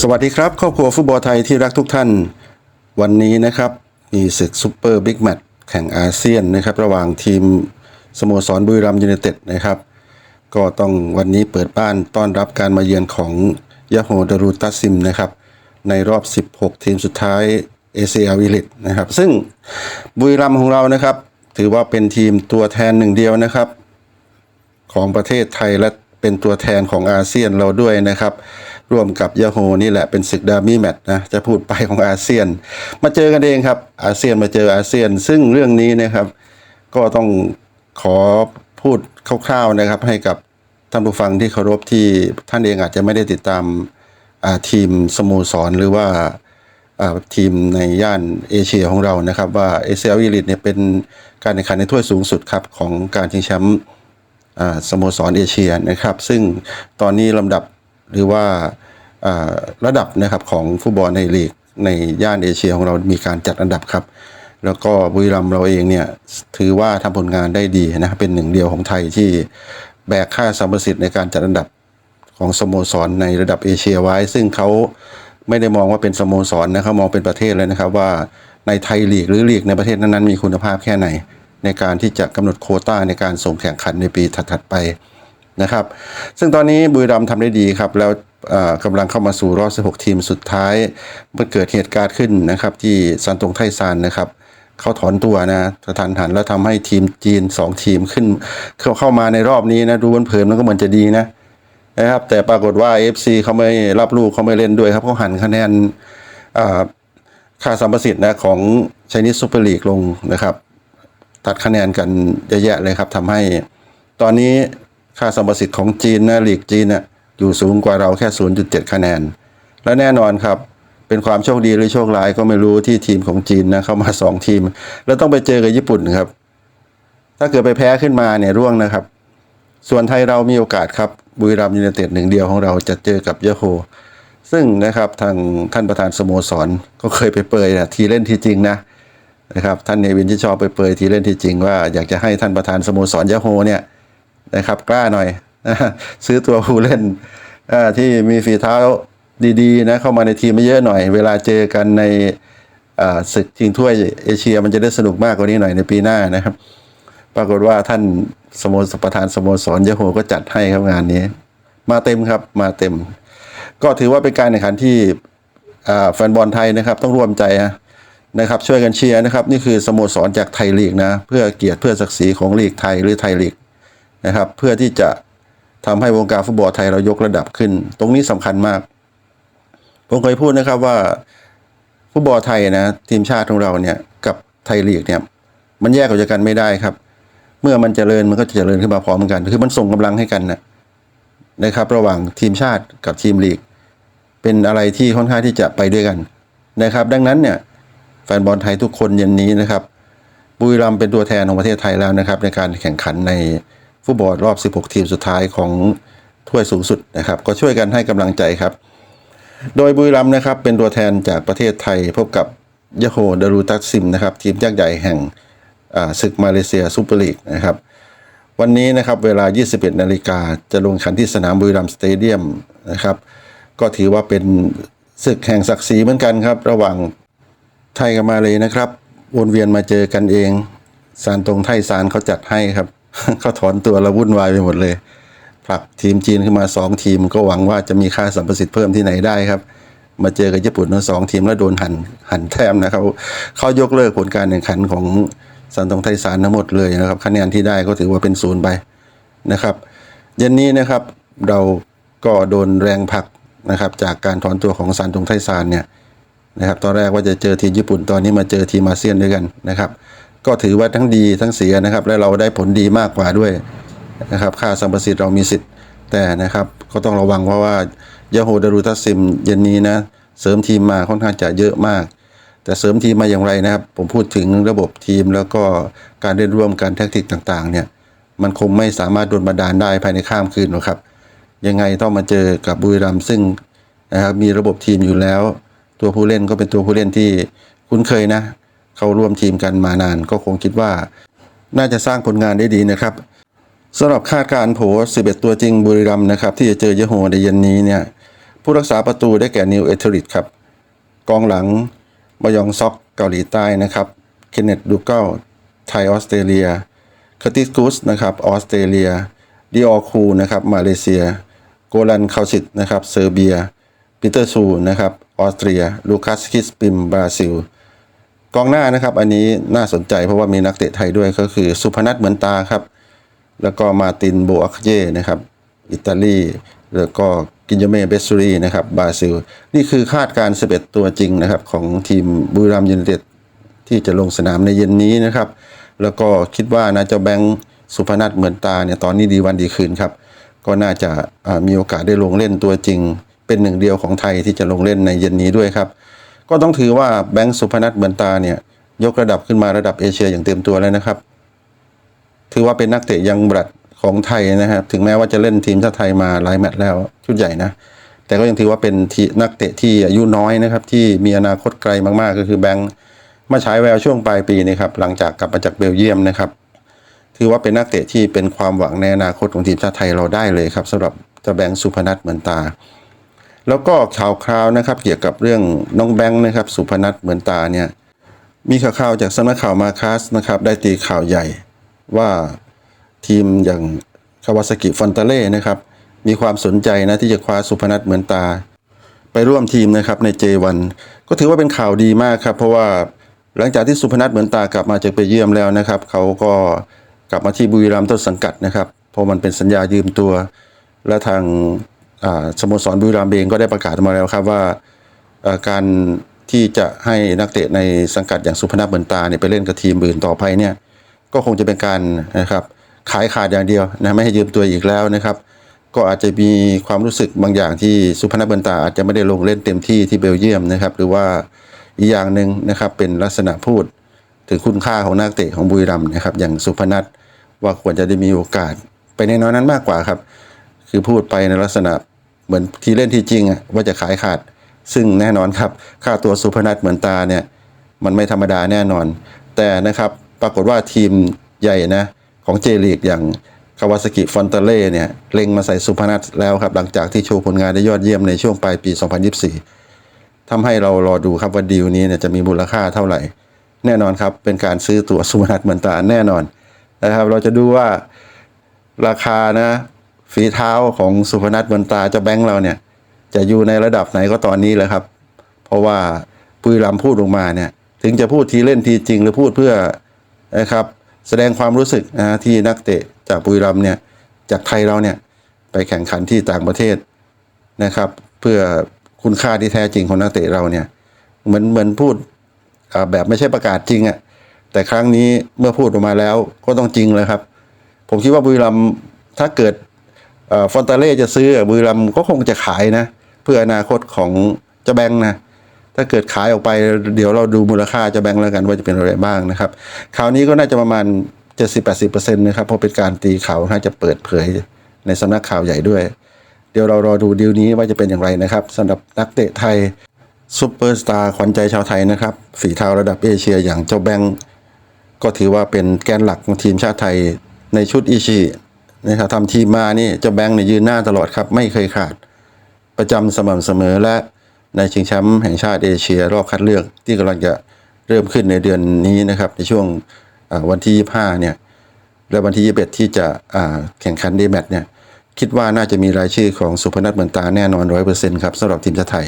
สวัสดีครับ ครอบครัวฟุตบอลไทยที่รักทุกท่าน วันนี้นะครับ มีศึกซูเปอร์บิ๊กแมตช์แข่งอาเซียนนะครับ ระหว่างทีมสโมสรบุรีรัมย์ยูไนเต็ดนะครับ ก็ต้องวันนี้เปิดบ้านต้อนรับการมาเยือนของยาโฮดารูตัสซิมนะครับ ในรอบ 16 ทีมสุดท้ายเอเชียวิลิตนะครับ ซึ่งบุรีรัมย์ของเรานะครับ ถือว่าเป็นทีมตัวแทนหนึ่งเดียวนะครับ ของประเทศไทยและเป็นตัวแทนของอาเซียนเราด้วยนะครับ ร่วมกับยาโฮนี่แหละเป็นศึกดาร์บี้แมตช์นะจะพูดไปของอาเซียน มาเจอกันเองครับ อาเซียนมาเจออาเซียน ซึ่งเรื่องนี้นะครับ ก็ต้องขอพูดคร่าวๆนะครับ ให้กับท่านผู้ฟังที่เคารพที่ท่านเองอาจจะไม่ได้ติดตามาทีมสโมสรหรือว่าาทีมในย่านเอเชียของเรานะครับ ว่าเอเชียวิลิตเนี่ยเป็นการแข่งขันในถ้วยสูงสุดครับของการชิงแชมป์สโมสรเอเชียนะครับ ซึ่งตอนนี้ลำดับ หรือว่าระดับนะครับของฟุตบอลในลีกในย่านเอเชียของเรามีการจัดอันดับครับ แล้วก็บุรีรัมย์เราเองเนี่ยถือว่าทำผลงานได้ดีนะครับเป็นหนึ่งเดียวของไทยที่แบกค่าสัมประสิทธิ์ในการจัดอันดับของสโมสรในระดับเอเชียไว้ ซึ่งเขาไม่ได้มองว่าเป็นสโมสรนะเขามองเป็นประเทศเลยนะครับว่าในไทยลีกหรือลีกในประเทศนั้นๆมีคุณภาพแค่ไหน ในการที่จะกำหนดโคต้าในการส่งแข่งขันในปีถัดๆไป นะครับ ซึ่งตอนนี้บุรีรัมย์ทำได้ดีครับ แล้วกำลังเข้ามาสู่รอบ 16 ทีมสุดท้ายมันเกิดเหตุการณ์ขึ้นนะครับที่ซันตงไทซานนะครับเขาถอนตัวนะกระทันหันแล้วทำให้ทีมจีน 2 ทีมขึ้น เข้าเข้ามาในรอบนี้นะดูเผินๆมันก็เหมือนจะดีนะนะครับ แต่ปรากฏว่า FC เขาไม่รับลูกเขาไม่เล่นด้วยครับเขาหันคะแนนค่าสัมประสิทธิ์นะของชนิดซูเปอร์ลีกลงนะครับ ตัดคะแนนกันเยอะแยะเลยครับทำให้ตอนนี้ ค่าสัมประสิทธิ์ของจีนนะลีกจีนน่ะอยู่สูงกว่าเราแค่ 0.7 คะแนน และแน่นอนครับ เป็นความโชคดีหรือโชคร้ายก็ไม่รู้ที่ทีมของจีนนะเข้ามา 2 ทีม แล้วต้องไปเจอกับญี่ปุ่นครับ ถ้าเกิดไปแพ้ขึ้นมาเนี่ยร่วงนะครับ ส่วนไทยเรามีโอกาสครับบุรีรัมย์ยูไนเต็ดหนึ่งเดียวของเราจะเจอกับยะโฮซึ่งนะครับทางท่านประธานสโมสรก็เคยไปเปยนะทีเล่นทีจริงนะนะครับท่านเนวินที่ชอบไปเปยทีเล่นทีจริงว่าอยากจะให้ท่านประธานสโมสรยะโฮเนี่ย นะครับ กล้าหน่อย ซื้อตัวผู้เล่นที่มีฝีเท้าดีๆนะเข้ามาในทีมไม่เยอะหน่อย เวลาเจอกันในศึกชิงถ้วยเอเชียมันจะได้สนุกมากกว่านี้หน่อยในปีหน้านะครับ ปรากฏว่าท่านสโมสรประธานสโมสรยะโฮก็จัดให้ครับงานนี้ มาเต็มครับมาเต็ม ก็ถือว่าเป็นการแข่งขันที่แฟนบอลไทยนะครับ ต้องร่วมใจนะนะครับ ช่วยกันเชียร์นะครับ นี่คือสโมสรจากไทยลีกนะ เพื่อเกียรติเพื่อศักดิ์ศรีของลีกไทยหรือไทยลีก นะครับ เพื่อที่จะทำให้วงการฟุตบอลไทยเรายกระดับขึ้น ตรงนี้สำคัญมาก ผมเคยพูดนะครับว่าฟุตบอลไทยนะทีมชาติของเราเนี่ยกับไทยลีกเนี่ยมันแยกออกจากกันไม่ได้ครับ เมื่อมันเจริญมันก็จะเจริญขึ้นมาพร้อมกัน คือมันส่งกำลังให้กันนะนะครับ ระหว่างทีมชาติกับทีมลีก เป็นอะไรที่ค่อนข้างที่จะไปด้วยกันนะครับ ดังนั้นเนี่ยแฟนบอลไทยทุกคนเย็นนี้นะครับ บุรีรัมย์เป็นตัวแทนของประเทศไทยแล้วนะครับ ในการแข่งขันใน ฟุตบอลรอบ 16 ทีมสุดท้ายของถ้วยสูงสุดนะครับ ก็ช่วยกันให้กำลังใจครับ โดยบุรีรัมย์นะครับ เป็นตัวแทนจากประเทศไทยพบกับยะโฮดารูตัสซิมนะครับทีมยักษ์ใหญ่แห่งศึกมาเลเซียซูเปอร์ลีกนะครับ วันนี้นะครับเวลา 21 นาฬิกาจะลงขันที่สนามบุรีรัมย์สเตเดียมนะครับ ก็ถือว่าเป็นศึกแห่งศักดิ์ศรีเหมือนกันครับ ระหว่างไทยกับมาเลยนะครับวนเวียนมาเจอกันเองซานตรงไทยซานเขาจัดให้ครับ เขาถอนตัวแล้ววุ่นวายไปหมดเลยผลักทีมจีนขึ้นมา 2 ทีมก็หวังว่าจะมีค่าสัมประสิทธิ์เพิ่มที่ไหนได้ครับ มาเจอกับญี่ปุ่นทั้งสองทีมแล้วโดนหันหันแต้มนะครับเขายกเลิกผลการแข่งขันของสันตงไทยสารทั้งหมดเลยนะครับ คะแนนที่ได้ก็ถือว่าเป็นศูนย์ไปนะครับ เย็นนี้นะครับเราก็โดนแรงผลักนะครับ จากการถอนตัวของสันตงไทยสารเนี่ยนะครับตอนแรกว่าจะเจอทีมญี่ปุ่นตอนนี้มาเจอทีมอาเซียนด้วยกันนะครับ ก็ถือว่าทั้งดีทั้งเสียนะครับ และเราได้ผลดีมากกว่าด้วยนะครับค่าสัมประสิทธิ์เรามีสิทธิ์แต่นะครับ ก็ต้องระวังเพราะว่ายาโฮดารูตัสซิมเย็นนี้นะเสริมทีมมาค่อนข้างจะเยอะมาก แต่เสริมทีมมาอย่างไรนะครับ ผมพูดถึงระบบทีมแล้วก็การเล่นร่วมกันแทคติกต่างๆ เนี่ยมันคงไม่สามารถโดนบันดาลได้ภายในข้ามคืนหรอกครับ ยังไงต้องมาเจอกับบุรีรัมซึ่งนะครับมีระบบทีมอยู่แล้ว ตัวผู้เล่นก็เป็นตัวผู้เล่นที่คุ้นเคยนะ เขาร่วมทีมกันมานาน ก็คงคิดว่า น่าจะสร้างผลงานได้ดีนะครับสำหรับคาดการณ์โผ11 ตัวจริงบุรีรัมย์นะครับ ที่จะเจอเยโฮในเย็นนี้เนี่ยผู้รักษาประตูได้แก่นิวเอเทริดครับ กองหลังมายองซอกเกาหลีใต้นะครับเคนเนตดูเกลไทยออสเตรเลียค u ร์ติสกูสนะครับออสเตรเลียดิออคูนะครับมาเลเซีย โกลันคาสิตนะครับเซอร์เบียปีเตอร์ซูนะครับออสเตรีย ลูคัสคิสปิมบราซิล กองหน้านะครับ อันนี้น่าสนใจเพราะว่ามีนักเตะไทยด้วยก็คือสุพนัทเหมือนตาครับ แล้วก็มาตินโบอัคเย่นะครับ อิตาลี แล้วก็กินยเมเบสซูรีนะครับบราซิล นี่คือคาดการณ์11 ตัวจริงนะครับ ของทีมบุรีรัมย์ยูไนเต็ดที่จะลงสนามในเย็นนี้นะครับ แล้วก็คิดว่าน่าจะแบงค์สุพนัทเหมือนตาเนี่ยตอนนี้ดีวันดีคืนครับ ก็น่าจะมีโอกาสได้ลงเล่นตัวจริง เป็นหนึ่งเดียวของไทยที่จะลงเล่นในเย็นนี้ด้วยครับ ก็ต้องถือว่าแบงค์สุพนัทเหมือนตาเนี่ยยกระดับขึ้นมาระดับเอเชียอย่างเต็มตัวแล้วนะครับ ถือว่าเป็นนักเตะยังบลัดของไทยนะครับถึงแม้ว่าจะเล่นทีมชาติไทยมาหลายแมตช์แล้วชุดใหญ่นะ แต่ก็ยังถือว่าเป็นนักเตะที่อายุน้อยนะครับ ที่มีอนาคตไกลมากๆ ก็คือแบงค์มาฉายแววช่วงปลายปีนี้ครับหลังจากกลับมาจากเบลเยียมนะครับ ถือว่าเป็นนักเตะที่เป็นความหวังในอนาคตของทีมชาติไทยเราได้เลยครับสำหรับจ้าแบงค์สุพนัทเหมือนตา แล้วก็ข่าวคราวนะครับ เกี่ยวกับเรื่องน้องแบงค์นะครับ สุพนัทเหมือนตาเนี่ยมีข่าวๆจากสำนักข่าวมาคัสนะครับ ได้ตีข่าวใหญ่ว่าทีมอย่างคาวาซากิฟอนตาเล่นะครับ มีความสนใจนะที่จะคว้าสุพนัทเหมือนตา ไปร่วมทีมนะครับใน J1 ก็ถือว่าเป็นข่าวดีมากครับ เพราะว่าหลังจากที่สุพนัทเหมือนตากลับมาจากไปเยี่ยมแล้วนะครับเขาก็กลับมาที่บุรีรัมย์ต้นสังกัดนะครับเพราะมันเป็นสัญญายืมตัว และทาง สโมสรบุรีรัมย์เองก็ได้ประกาศมาแล้วครับว่าการที่จะให้นักเตะในสังกัดอย่างสุพนัทเหมือนตาเนี่ยไปเล่นกับทีมอื่นต่อไปเนี่ยก็คงจะเป็นการนะครับขายขาดอย่างเดียวนะไม่ให้ยืมตัวอีกแล้วนะครับ ก็อาจจะมีความรู้สึกบางอย่างที่สุพนัทเหมือนตาอาจจะไม่ได้ลงเล่นเต็มที่ที่เบลเยียมนะครับ หรือว่าอีกอย่างหนึ่งนะครับเป็นลักษณะพูดถึงคุณค่าของนักเตะของบุรีรัมย์นะครับ อย่างสุพนัทว่าควรจะได้มีโอกาสไปในน้อยนั้นมากกว่าครับ คือพูดไปในลักษณะ เหมือนที่เล่นที่จริงอะว่าจะขายขาด ซึ่งแน่นอนครับ ค่าตัวสุพนัทเหมือนตาเนี่ย มันไม่ธรรมดาแน่นอน แต่นะครับปรากฏว่าทีมใหญ่นะ ของเจลีกอย่างคาวาสกิฟอนเตเล่เนี่ยเล็งมาใส่สุพนัทแล้วครับ หลังจากที่โชว์ผลงานได้ยอดเยี่ยมในช่วงปลายปี 2024ทำให้เรารอดูครับว่าดีลนี้เนี่ยจะมีมูลค่าเท่าไหร่ แน่นอนครับเป็นการซื้อตัวสุพนัทเหมือนตาแน่นอนนะครับ เราจะดูว่าราคานะ ฝีเท้าของสุพนัทบนตาเจ้าแบงค์เราเนี่ย จะอยู่ในระดับไหนก็ตอนนี้แหละครับ เพราะว่าปุยลำพูดลงมาเนี่ย ถึงจะพูดทีเล่นทีจริงหรือพูดเพื่อนะครับ แสดงความรู้สึกนะที่นักเตะจากปุยลำเนี่ยจากไทยเราเนี่ยไปแข่งขันที่ต่างประเทศนะครับ เพื่อคุณค่าที่แท้จริงของนักเตะเราเนี่ยเหมือนเหมือนพูดแบบไม่ใช่ประกาศจริงอะ่ะแต่ครั้งนี้เมื่อพูดออกมาแล้วก็ต้องจริงเลยครับ ผมคิดว่าบุรีรัมย์ถ้าเกิด ฟอนตาเล่จะซื้อบุรีรัมก็คงจะขายนะ เพื่ออนาคตของเจ้าแบงค์นะถ้าเกิดขายออกไปเดี๋ยวเราดูมูลค่าเจ้าแบงค์แล้วกันว่าจะเป็นอะไรบ้างนะครับข่าวนี้ก็น่าจะประมาณ 70-80%นะครับเพราะเป็นการตีเข่าน่าจะเปิดเผยในสำนักข่าวใหญ่ด้วย เดี๋ยวเรารอดูดีลนี้ว่าจะเป็นอย่างไรนะครับสำหรับนักเตะไทยซูเปอร์สตาร์ขวัญใจชาวไทยนะครับฝีเท้าระดับเอเชียอย่างเจ้าแบงค์ก็ถือว่าเป็นแกนหลักของทีมชาติไทยในชุดอิชิ นะครับทำทีมมานี่เจ้าแบงค์เนี่ยยืนหน้าตลอดครับ ไม่เคยขาด ประจำสม่ำเสมอและในชิงแชมป์แห่งชาติเอเชียรอบคัดเลือกที่กำลังจะเริ่มขึ้นในเดือนนี้นะครับ ในช่วงวันที่ 25 เนี่ย และวันที่ 21 ที่จะแข่งขันเดแมตเนี่ย คิดว่าน่าจะมีรายชื่อของสุพนัทเหมือนตาแน่นอน100%ครับสำหรับทีมชาติไทย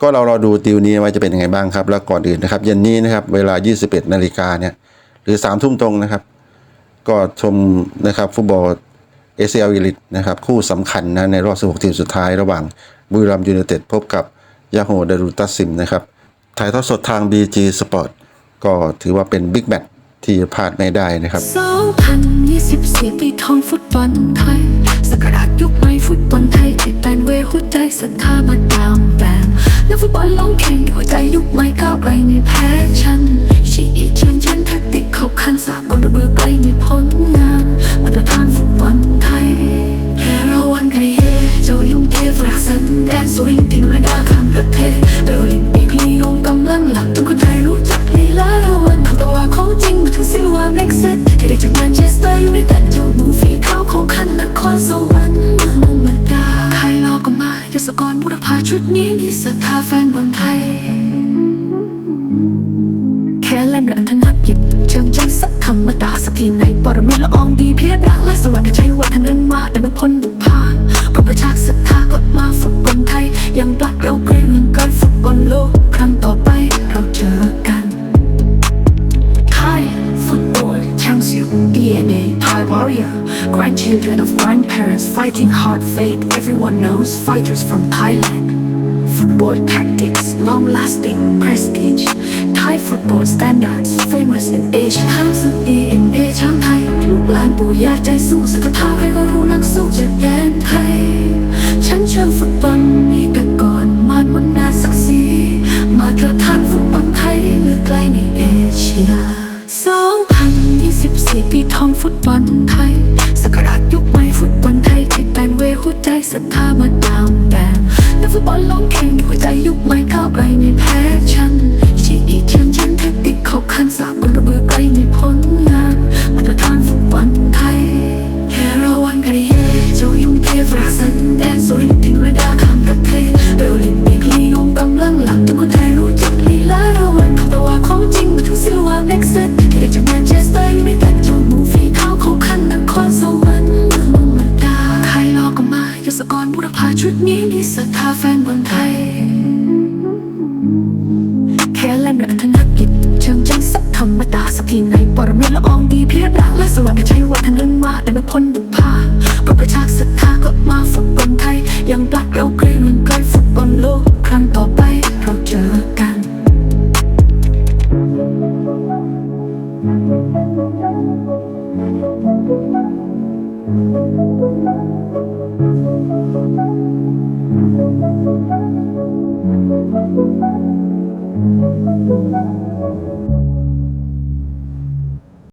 ก็เรารอดูดีลนี้ว่าจะเป็นยังไงบ้างครับ แล้วก่อนอื่นนะครับเย็นนี้นะครับเวลา 21 นาฬิกาเนี่ยหรือ3ทุ่มตรงนะครับ ก็ชมนะครับฟุตบอล เอเชียวิลิตนะครับคู่สำคัญนะในรอบ 16 ทีมสุดท้ายระหว่างบุรีรัมย์ยูไนเต็ดพบกับยาโฮเดรูตัสซิมนะครับถ่ายทอดสดทาง BG Sport ก็ถือว่าเป็นบิ๊กแมตช์ที่พลาดไม่ได้นะครับ2024ปีทองฟุตบอลไทยสกราชยุคใหม่ฟุตบอลไทยที่เป็นเวหัวใจศรัทธามาตามแปลงนักฟุตบอลลงแข่งหัวใจยุคใหม่ก้าวไกลไม่แพ้ฉันชีอีเชิญฉันแท็กติกเข้าขั้นสาก comes fighters from Thailand. Football tactics, long-lasting prestige. Thai football standards, famous in Asia. ทั้งศึกดีเอ็นเอช้างไทยลูกหลานปู่ย่าใจสู้สถาให้ก็รู้นักสู้จะแย้น อนลงแข่งหัวใจยุบไม่ก้าวไปลไม่แพ้ฉันชีอีกฉันฉันเทคติดเขาขันสาม